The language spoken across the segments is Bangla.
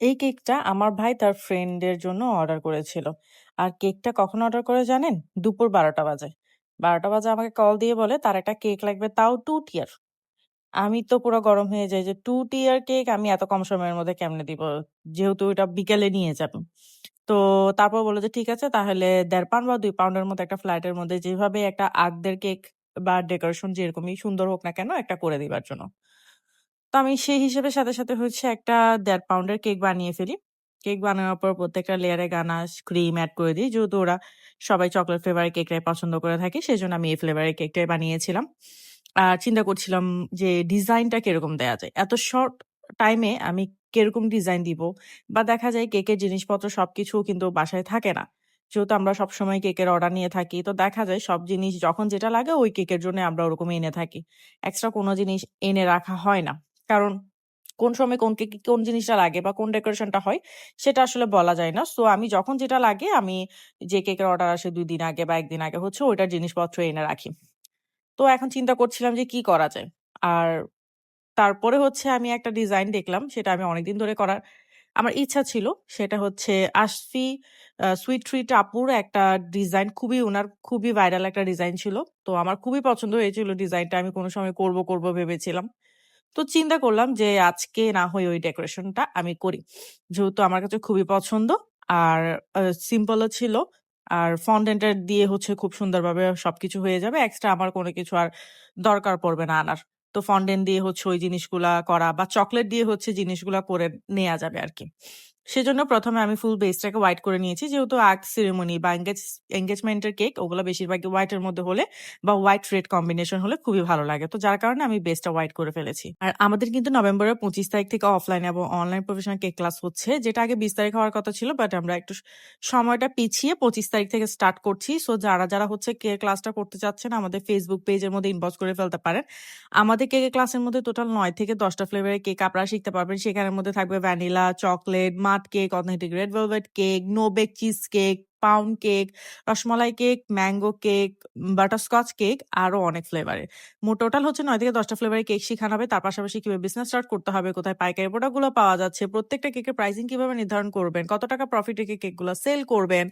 এই কেকটা আমার ভাই তার ফ্রেন্ডের জন্য অর্ডার করেছিল। আর কেকটা কখন অর্ডার করে জানেন? দুপুর ১২ঃ০০ বাজে। ১২ঃ০০ বাজে আমাকে কল দিয়ে বলে, তার একটা কেক লাগবে, তাও 'টু টিয়ার। আমি তো পুরা গরম হয়ে যাই যে 2 টিয়ার কেক আমি এত কম সময়ের মধ্যে কেমনে দিব? যেহেতু এটা বিকেলে নিয়ে যাবে। তো তারপর বলল যে, ঠিক আছে, তাহলে ১.৫ পাউন্ড বা ২ পাউন্ডের মতো একটা ফ্ল্যাটের মধ্যে যেভাবে একটা আর্টদের কেক বা ডেকোরেশন যেরকমই সুন্দর হোক না কেন, একটা করে দিবার জন্য। তো আমি সেই হিসেবে সাথে, সাথে হচ্ছে একটা দেড় পাউন্ডের কেক বানিয়ে ফেলি। কেক বানানোর পর প্রত্যেকটা লেয়ারে গানাশ, ক্রিম এড করে দিই। যেহেতু ওরা সবাই চকলেট ফ্লেভারের কেকটাই পছন্দ করে থাকে সেই জন্য আমি এই ফ্লেভারের কেকটাই বানিয়েছিলাম। আর চিন্তা করছিলাম যে ডিজাইনটা কীরকম দেয়া যায়। এত শর্ট টাইমে আমি কীরকম ডিজাইন দিব বা দেখা যায় কেকের জিনিসপত্র সবকিছু কিন্তু বাসায় থাকে না। যেহেতু আমরা সবসময় কেকের অর্ডার নিয়ে থাকি। তো দেখা যায় সব জিনিস যখন যেটা লাগে ওই কেকের জন্য আমরা ওরকম এনে থাকি। এক্সট্রা কোনো জিনিস এনে রাখা হয় না। কারণ কোন সময় কোন কেকে কোন জিনিসটা লাগে বা কোন ডেকোরেশনটা হয় সেটা আসলে বলা যায় না। সো আমি যখন যেটা লাগে আমি যে কেকের অর্ডার আসে দুই দিন আগে বা একদিন আগে হচ্ছে ওইটার জিনিসপত্র এনে রাখি। তো এখন চিন্তা করছিলাম যে কি করা যায়? আর তারপরে হচ্ছে আমি একটা ডিজাইন দেখলাম সেটা আমি অনেকদিন ধরে করার আমার ইচ্ছা ছিল। সেটা হচ্ছে আসফি সুইট ট্রিট আপুর একটা ডিজাইন খুবই উনার খুবই ভাইরাল একটা ডিজাইন ছিল। তো আমার খুবই পছন্দ হয়েছিল ডিজাইনটা। আমি কোন সময় করব, করব ভেবেছিলাম। তো চিন্তা করলাম যে, আজকে না হয় ওই ডেকোরেশনটা আমি করি। যেহেতু আমার কাছে খুবই পছন্দ, আর সিম্পলও ছিল। আর ফন্ডেন্টার দিয়ে হচ্ছে খুব সুন্দরভাবে সবকিছু হয়ে যাবে। এক্সট্রা আমার কোনো কিছু আর দরকার পড়বে না আনার। তো ফন্ডেন্ট দিয়ে হচ্ছে ওই জিনিসগুলা করা বা চকলেট দিয়ে হচ্ছে জিনিসগুলা করে নেওয়া যাবে আরকি। সেজন্য প্রথমে আমি ফুল বেসটাকে হোয়াইট করে নিয়েছি। যেহেতু আর্ট সেরেমনি বা এনগেজ এনগেজমেন্ট এর কেক ওগুলো বেশিরভাগই হোয়াইট এর মধ্যে হলে বা হোয়াইট রেড কম্বিনেশন হলে খুবই ভালো লাগে। তো যার কারণে আমি বেসটা হোয়াইট করে ফেলেছি। আর আমাদের কিন্তু নভেম্বরের ২৫ তারিখ থেকে অফলাইন এবং অনলাইন প্রফেশনাল কেক ক্লাস হচ্ছে। যেটা আগে ২০ তারিখ হওয়ার কথা ছিল। বাট আমরা একটু সময়টা পিছিয়ে ২৫ তারিখ থেকে স্টার্ট করছি। সো যারা, যারা হচ্ছে কেক ক্লাসটা করতে চাচ্ছেন আমাদের ফেসবুক পেজের মধ্যে ইনবক্স করে ফেলতে পারেন। আমাদের কেকের ক্লাসের মধ্যে টোটাল নয় থেকে দশটা ফ্লেভারের কেক আপনারা শিখতে পারবেন। সেখানের মধ্যে থাকবে vanilla, chocolate, mud cake, authentic red velvet cake, no bake cheese cake, pound cake, rasmalai cake, mango cake, butterscotch cake আরও অনেক ফ্লেভারের। মোট টোটাল হচ্ছে নয় থেকে ১০ টা ফ্লেভারের কেক শিখানো হবে। তার পাশাপাশি কীভাবে বিজনেস স্টার্ট করতে হবে, কোথায় পাইকারি প্রোডাক্টগুলো পাওয়া যাচ্ছে, প্রত্যেকটা কেকের প্রাইসিং কীভাবে নির্ধারণ করবেন, কত টাকা প্রফিট রেখে কেকগুলো সেল করবেন,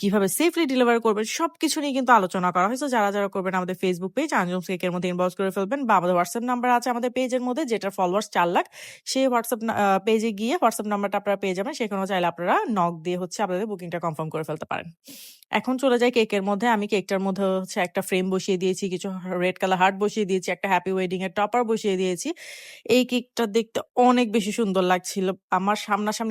কীভাবে সেফলি ডেলিভারি করবেন সব কিছু নিয়ে কিন্তু আলোচনা করা হয়। সো যারা, যারা করবেন আমাদের ফেসবুক পেজ আঞ্জুমস কেকের মধ্যে ইনবক্স করে ফেলবেন বা আমাদের হোয়াটসঅ্যাপ নাম্বার আছে আমাদের পেজের মধ্যে যেটার ফলোয়ার্স চার লাখ। সেই হোয়াটসঅ্যাপ পেজে গিয়ে হোয়াটসঅ্যাপ নাম্বারটা আপনারা পেয়ে যাবেন। সেখানেও চাইলে আপনারা নক দিয়ে হচ্ছে আপনাদের বুকিংটা কনফার্ম করে ফেলতে পারেন। এখন চলে যায় কেকের মধ্যে। আমি কেকটার মধ্যে হচ্ছে একটা ফ্রেম বসিয়ে দিয়েছি, কিছু রেড কালার হার্ট বসিয়ে দিয়েছি, একটা হ্যাপি ওয়েডিং এর টপার বসিয়ে দিয়েছি। এই কেকটা দেখতে অনেক বেশি সুন্দর লাগছিল। আমার সামনাসামনি